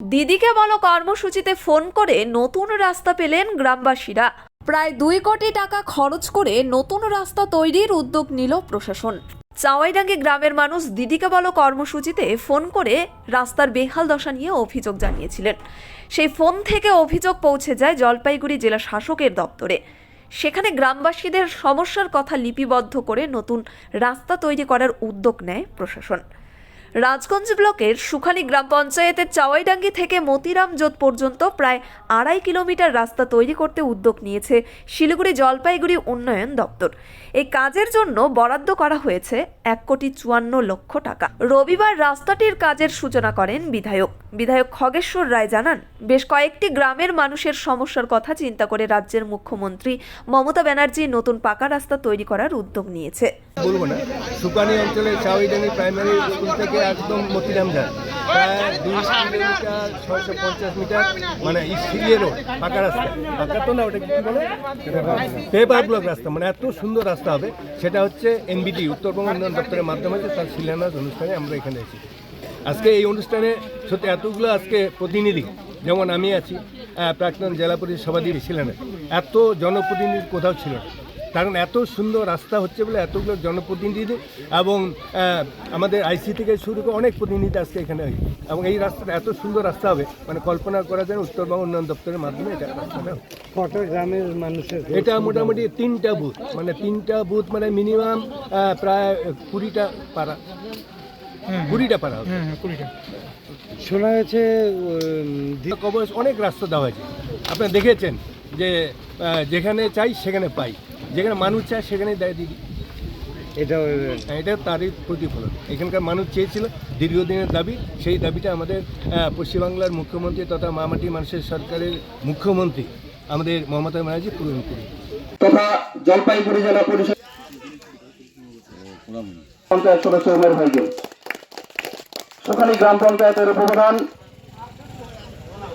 দিদিকে বলো কর্মসূচিতে ফোন করে নতুন রাস্তা পেলেন গ্রামবাসীরা। প্রায় দুই কোটি টাকা খরচ করে নতুন রাস্তা তৈরির উদ্যোগ নিল প্রশাসন। চাওয়াইডাঙ্গি গ্রামের মানুষ দিদিকে বলো কর্মসূচিতে ফোন করে রাস্তার বেহাল দশা নিয়ে অভিযোগ জানিয়েছিলেন। সেই ফোন থেকে অভিযোগ পৌঁছে যায় জলপাইগুড়ি জেলা শাসকের দপ্তরে। সেখানে গ্রামবাসীদের সমস্যার কথা লিপিবদ্ধ করে নতুন রাস্তা তৈরি করার উদ্যোগ নেয় প্রশাসন। রাজগঞ্জ ব্লকের সুখানি গ্রাম পঞ্চায়েতের চাওয়াইডাঙ্গি থেকে মতিরাম জোত পর্যন্ত প্রায় আড়াই কিলোমিটার রাস্তা তৈরি করতে উদ্যোগ নিয়েছে শিলিগুড়ি জলপাইগুড়ি উন্নয়ন দপ্তর। এই কাজের জন্য বরাদ্দ করা হয়েছে এক কোটি চুয়ান্ন লক্ষ টাকা। রবিবার রাস্তাটির কাজের সূচনা করেন বিধায়ক। বিধায়ক খগেশ্বর রায় জানান, বেশ কয়েকটি গ্রামের মানুষের সমস্যার কথা চিন্তা করে রাজ্যের মুখ্যমন্ত্রী মমতা ব্যানার্জি নতুন পাকা রাস্তা তৈরি করার উদ্যোগ নিয়েছে। বলব না। সুকানি অঞ্চলে চাউইডাঙ্গি প্রাইমারি স্কুল থেকে একদম মতিরাম যায় প্রায় দুই কিলোমিটার ছয়শো পঞ্চাশ মিটার মানে সিরিয়ে রোড পাকা রাস্তা। পাকা তো না ওটা কি বলে? পেপার ব্লক রাস্তা মানে এত সুন্দর রাস্তা হবে। সেটা হচ্ছে এনবিটি উত্তরবঙ্গ উন্নয়ন দপ্তরের মাধ্যমে তার শিলান্যাস অনুষ্ঠানে আমরা এখানে এসেছি আজকে এই অনুষ্ঠানে সত্যি এতগুলো আজকে প্রতিনিধি যেমন আমি আছি প্রাক্তন জেলা পরিষদ সভাধিপতি ছিলেন এত জনপ্রতিনিধি কোথাও ছিল না। কারণ এত সুন্দর রাস্তা হচ্ছে বলে এতগুলো জনপ্রতিনিধি এবং আমাদের আইসি থেকে শুরু করে অনেক প্রতিনিধি আজকে এখানে হয় এবং এই রাস্তাটা এত সুন্দর রাস্তা হবে মানে কল্পনা করা যায় উত্তরবঙ্গ উন্নয়ন দপ্তরের মাধ্যমে এটা রাস্তাটা হবে। গ্রামের মানুষের এটা মোটামুটি তিনটা বুথ মানে তিনটা বুথ মানে মিনিমাম প্রায় কুড়িটা পাড়া। কুড়িটা পাড়া হবে। শোনা যাচ্ছে অনেক রাস্তা দেওয়া হয়েছে। আপনারা দেখেছেন যে যেখানে চাই সেখানে পাই। যেখানে মানুষ চায় সেখানে দেয় দিদি। এটা হ্যাঁ, এটা তারই প্রতিফলন। এখানকার মানুষ চেয়েছিল দীর্ঘদিনের দাবি সেই দাবিটা আমাদের পশ্চিমবাংলার মুখ্যমন্ত্রী তথা মামাটি মানুষের সরকারের মুখ্যমন্ত্রী আমাদের মমতা ব্যানার্জি পূরণ করি তথা জলপাইগুড়ি জেলা পরিষদ পঞ্চায়েত সদস্য উমের ভাইকে। সুখালী গ্রাম পঞ্চায়েতের উপপ্রধান